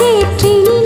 சேற்றின்